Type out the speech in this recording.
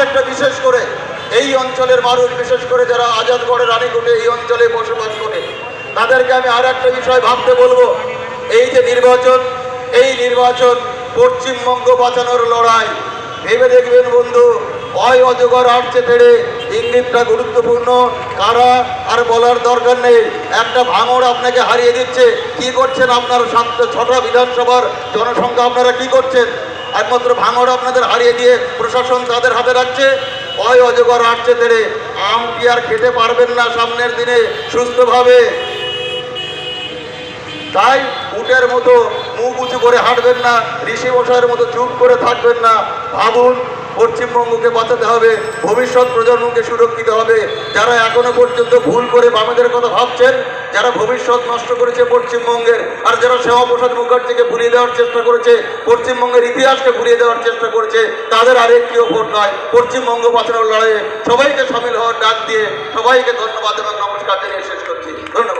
একটা বিশেষ করে এই অঞ্চলের মানুষ, বিশেষ করে যারা আজাদগড়ে, রানীকুটে এই অঞ্চলে বসবাস করে, তাদেরকে আমি আর একটা বিষয় ভাবতে বলব। এই যে নির্বাচন, এই নির্বাচন পশ্চিমবঙ্গ বাঁচানোর লড়াই। ভেবে দেখবেন বন্ধু, অয় অজগর আটছে পেড়ে ইঙ্গিতটা গুরুত্বপূর্ণ। কারা আর বলার দরকার নেই। একটা ভাঙড় আপনাকে হারিয়ে দিচ্ছে। কি করছেন আপনার সাত ছটা বিধানসভার জনসংখ্যা? আপনারা কি করছেন? একমাত্র ভাঙড় আপনাদের হারিয়ে দিয়ে প্রশাসন তাদের হাতে রাখছে। অয় অজগর হাঁটছে তেড়ে। আম কি আর খেতে পারবেন না সামনের দিনে সুস্থভাবে? তাই উটের মতো মুখ উঁচু করে হাঁটবেন না ঋষি মশাইয়ের মতো চুপ করে থাকবেন না। ভাবুন পশ্চিমবঙ্গকে বাঁচাতে হবে, ভবিষ্যৎ প্রজন্মকে সুরক্ষিত হবে। যারা এখনও পর্যন্ত ভুল করে বামেদের কথা ভাবছেন, যারা ভবিষ্যৎ নষ্ট করেছে পশ্চিমবঙ্গের, আর যারা শ্যামাপ্রসাদ মুখার্জিকে ভুলিয়ে দেওয়ার চেষ্টা করেছে, পশ্চিমবঙ্গের ইতিহাসকে ভুলিয়ে দেওয়ার চেষ্টা করেছে, তাদের আর একটিও ভোট নয়, পশ্চিমবঙ্গ বাঁচানোর লড়াইয়ে সবাইকে সামিল হওয়ার ডাক দিয়ে সবাইকে ধন্যবাদ এবং নমস্কার জানিয়ে শেষ করছি। ধন্যবাদ।